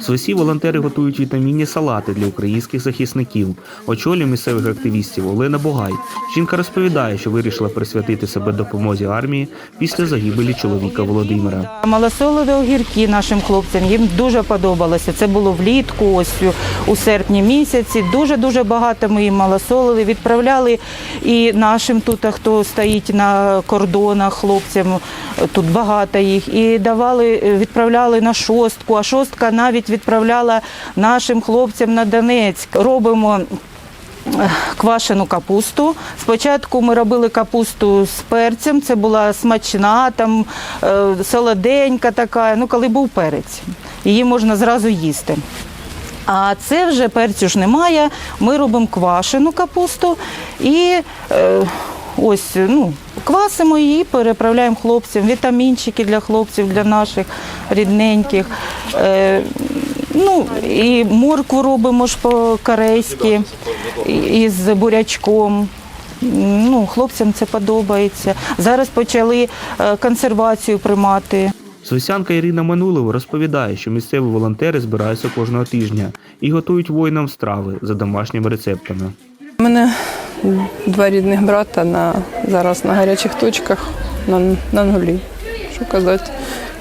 Свисі волонтери готують вітамінні салати для українських захисників. Очолює місцевих активістів Олена Богай. Жінка розповідає, що вирішила присвятити себе допомозі армії після загибелі чоловіка Володимира. Малосолові огірки нашим хлопцям їм дуже подобалося. Це було влітку, ось у серпні місяці. Дуже дуже багато ми їм малосолили. Відправляли і нашим тут, хто стоїть на кордонах, хлопцям тут багато їх. І давали, відправляли на шостку. А шостка навіть відправляла нашим хлопцям на Донецьк. Робимо квашену капусту. Спочатку ми робили капусту з перцем, це була смачна, там е, солоденька така, ну коли був перець. Її можна зразу їсти. А це вже перцю ж немає. Ми робимо квашену капусту і е, ось ну, квасимо її, переправляємо хлопцям, вітамінчики для хлопців, для наших рідненьких. Е, ну, і моркву робимо ж по-корейськи із бурячком. Ну, хлопцям це подобається. Зараз почали е, консервацію приймати. Свисянка Ірина Манулова розповідає, що місцеві волонтери збираються кожного тижня і готують воїнам страви за домашніми рецептами. У мене два рідних брата на, зараз на гарячих точках на, на нулі. Що казати?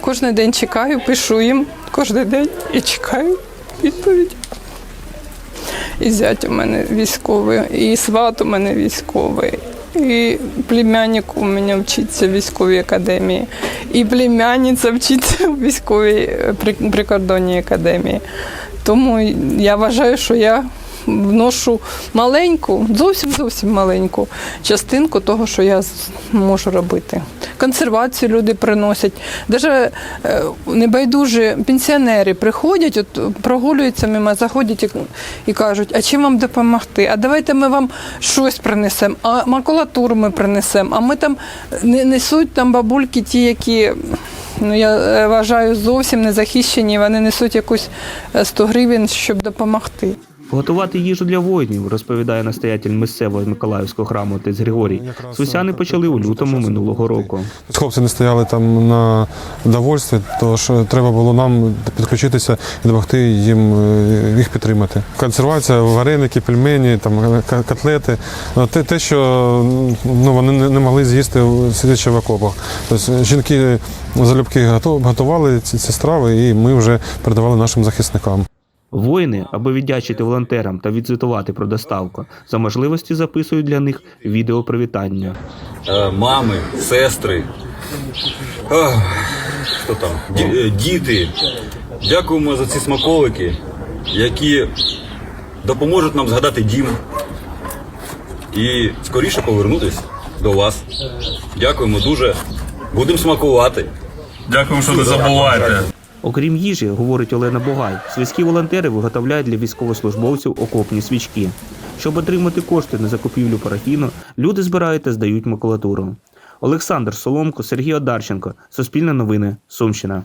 Кожен день чекаю, пишу їм кожен день і чекаю відповідь. І зять у мене військовий, і сват у мене військовий, і племянник у мене вчиться в військовій академії, і племянниця вчиться в військовій е, прикордонній академії. Тому я вважаю, що я вношу маленьку, зовсім зовсім маленьку частинку того, що я можу робити. Консервацію люди приносять. Даже е, небайдужі пенсіонери приходять, от прогулюються мимо, заходять і, і кажуть, а чим вам допомогти? А давайте ми вам щось принесемо, а макулатуру ми принесемо, а ми там не несуть там бабульки ті, які. Ну, я е, вважаю, зовсім не захищені, вони несуть якусь е, 100 гривень, щоб допомогти. Готувати їжу для воїнів, розповідає настоятель місцевого Миколаївського храму отець Григорій. Свисяни почали у лютому минулого року. Хлопці не стояли там на довольстві, тож треба було нам підключитися і допомогти їм е, їх підтримати. Консервація, вареники, пельмені, там котлети. Ну, Те, те що ну, вони не могли з'їсти сидячи в окопах. Тобто жінки залюбки готували ці, ці страви, і ми вже передавали нашим захисникам. Воїни, аби віддячити волонтерам та відзвітувати про доставку, за можливості записують для них відеопривітання. е, мами, сестри, хто там, ді- е, діти. Дякуємо за ці смаколики, які допоможуть нам згадати дім і скоріше повернутися до вас. Дякуємо дуже. Будемо смакувати. Дякую, що не забуваєте. Окрім їжі, говорить Олена Бугай, свійські волонтери виготовляють для військовослужбовців окопні свічки. Щоб отримати кошти на закупівлю парафіну, люди збирають та здають макулатуру. Олександр Соломко, Сергій Одарченко, Суспільне новини, Сумщина.